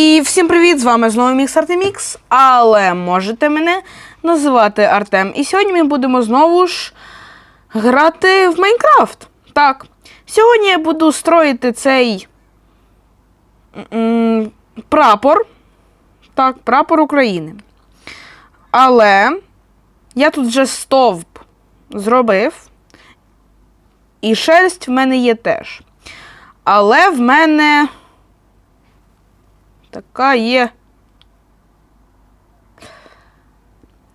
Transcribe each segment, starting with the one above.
І всім привіт! З вами знову Мікс Артемікс, але можете мене називати Артем. І сьогодні ми будемо знову ж грати в Майнкрафт. Так. Сьогодні я буду строїти цей прапор. Так, прапор України. Але я тут вже стовп зробив. І шерсть в мене є теж. Але в мене така є.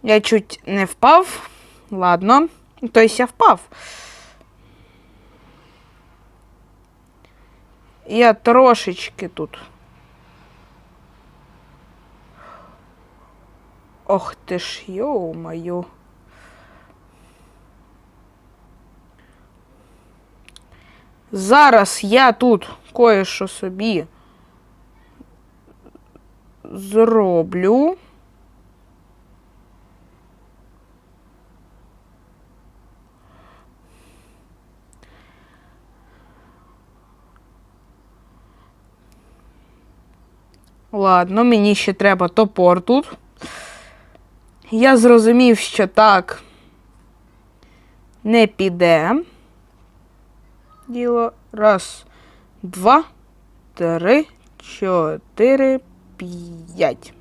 Я чуть не впав. Ладно. Тобто я впав. Я трошечки тут. Ох ти ж, йо-маю. Зараз я тут кое-що собі зроблю. Ладно, мені ще треба топор тут. Я зрозумів, що так не піде. Діло. Раз, два, три, чотири, п'ять.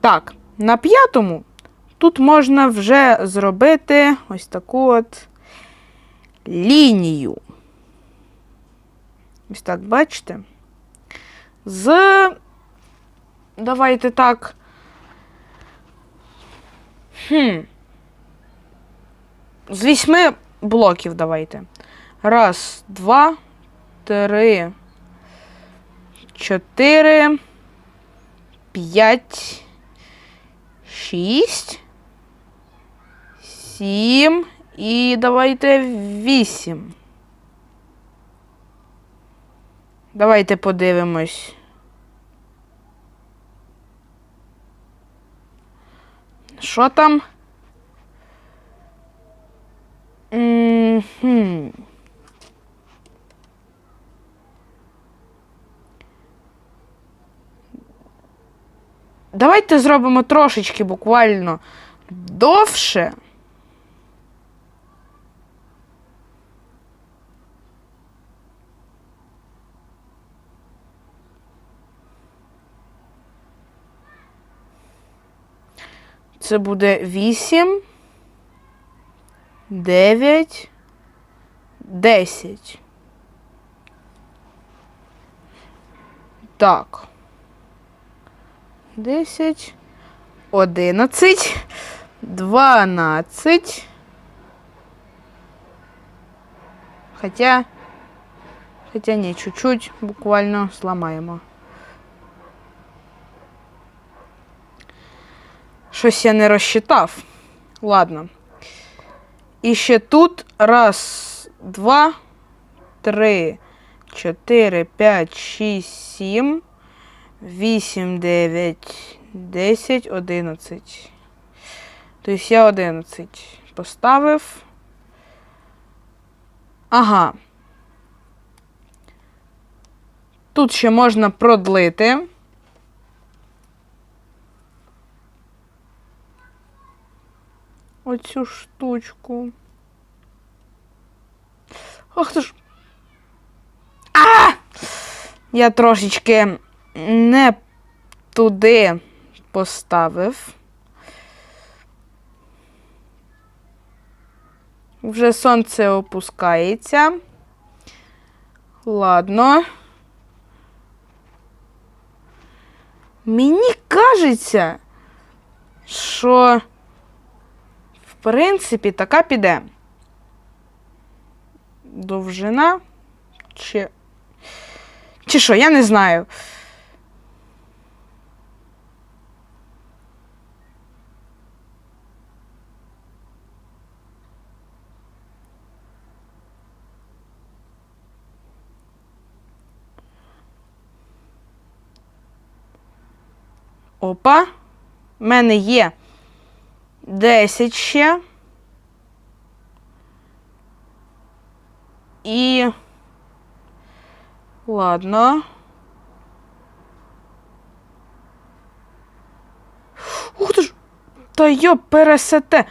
Так, на п'ятому тут можна вже зробити ось таку от лінію. Ось так, бачите? З. Давайте так. Хм. З вісьми блоків давайте. Раз, два, три, чотири, п'ять, шість, сім і давайте вісім. Давайте подивимось. Що там? М-хм. Давайте зробимо трошечки буквально довше. Це буде 8, 9, 10. Так. 10, 11, 12. Хотя, хотя не, чуть-чуть буквально сломаємо. Щось я не розчитав. Ладно. І ще тут раз, два, три, чотири, п'ять, шість, сім, вісім, дев'ять, десять, одинадцять. Тобто я одинадцять поставив. Ага. Тут ще можна продлити. оцю штучку. Ох ти ж. А! Я трошечки не туди поставив. Вже сонце опускається. Ладно. Мені кажеться, що в принципі, така піде. Довжина. Чи. Чи що, я не знаю. Опа. У мене є 10 ще. І. Ладно. Ух ти ж! Та йо, пересете!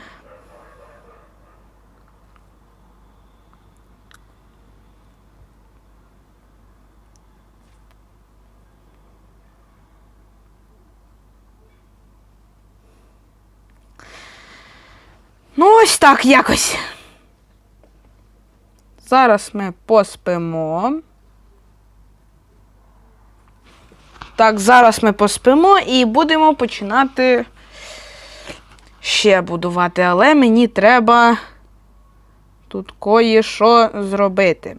Так якось. Зараз ми поспимо. Так, зараз ми поспимо і будемо починати ще будувати, але мені треба тут кое-що зробити.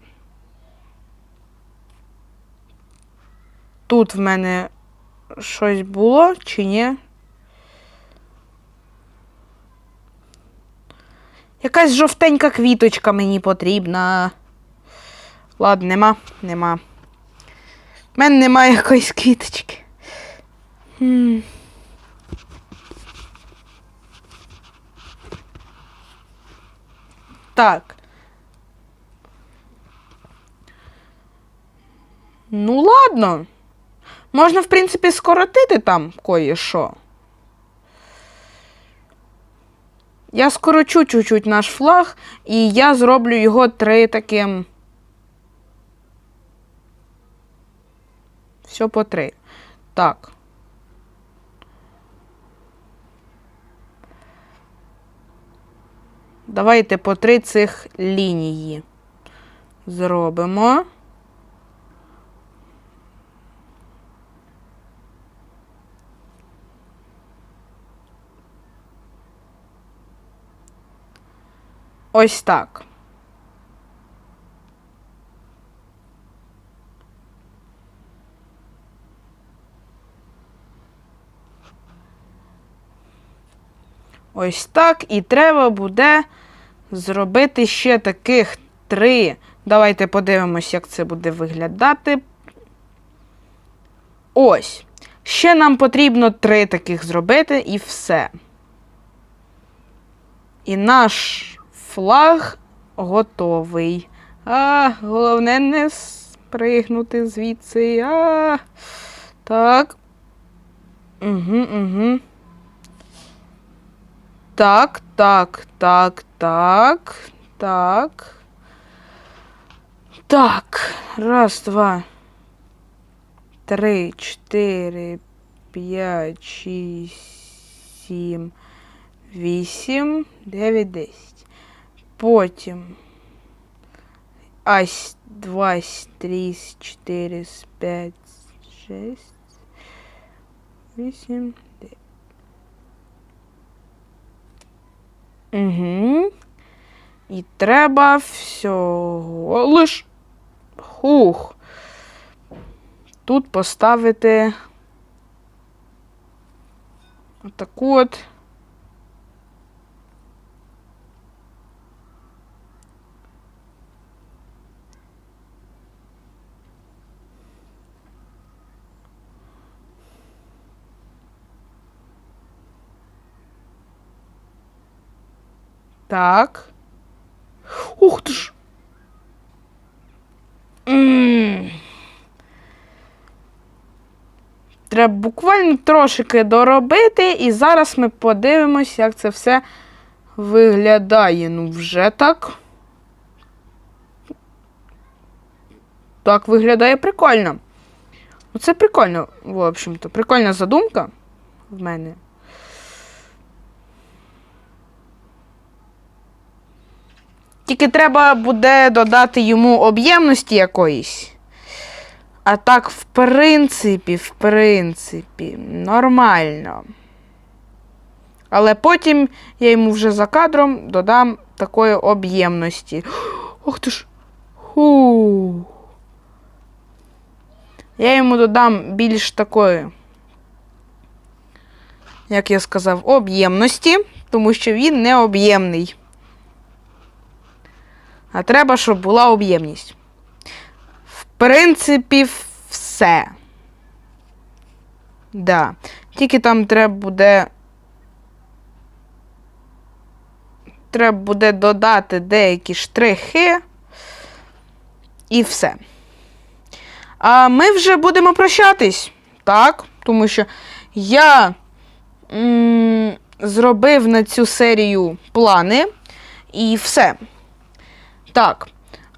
Тут в мене щось було чи ні? Якась жовтенька квіточка мені потрібна. Ладно, нема, нема. В мене немає якоїсь квіточки. Хм. Так. Ну, ладно. Можна, в принципі, скоротити там кое-що. Я скорочу чуть-чуть наш флаг, і я зроблю його три таким. Все по три. Так. Давайте по три цих лінії зробимо. Ось так. Ось так. І треба буде зробити ще таких три. Давайте подивимось, як це буде виглядати. Ось. Ще нам потрібно три таких зробити і все. І наш флаг готовий. А, головне не спригнути звідси. А, так. Угу, угу. Так, так, так, так, так. Так. Раз, два. Три, чотири, п'ять, шість, сім, вісім, дев'ять, десять. Потім. Ась, два, три, чотири, п'ять, шість, вісім, дев'ять. Угу. І треба всього лиш. Хух. Тут поставити отаку от. Так. Ух ти ж. Треба буквально трошки доробити, і зараз ми подивимось, як це все виглядає. Ну, вже так. Так виглядає прикольно. Ну, це прикольно, в общем-то. Прикольна задумка в мене. Тільки треба буде додати йому об'ємності якоїсь. А так, в принципі, в принципі, нормально. Але потім я йому вже за кадром додам такої об'ємності. Ох ти ж. Ху. Я йому додам більш такої, як я сказав, об'ємності, тому що він не об'ємний. А треба, щоб була об'ємність. В принципі, все. Да. Тільки там треба буде. Треба буде додати деякі штрихи. І все. А ми вже будемо прощатись. Так, тому що я зробив на цю серію плани. І все. Так.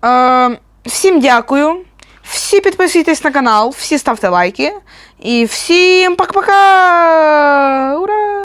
Е, всім дякую. Всі підписуйтесь на канал, всі ставте лайки. І всім пока-пока! Ура!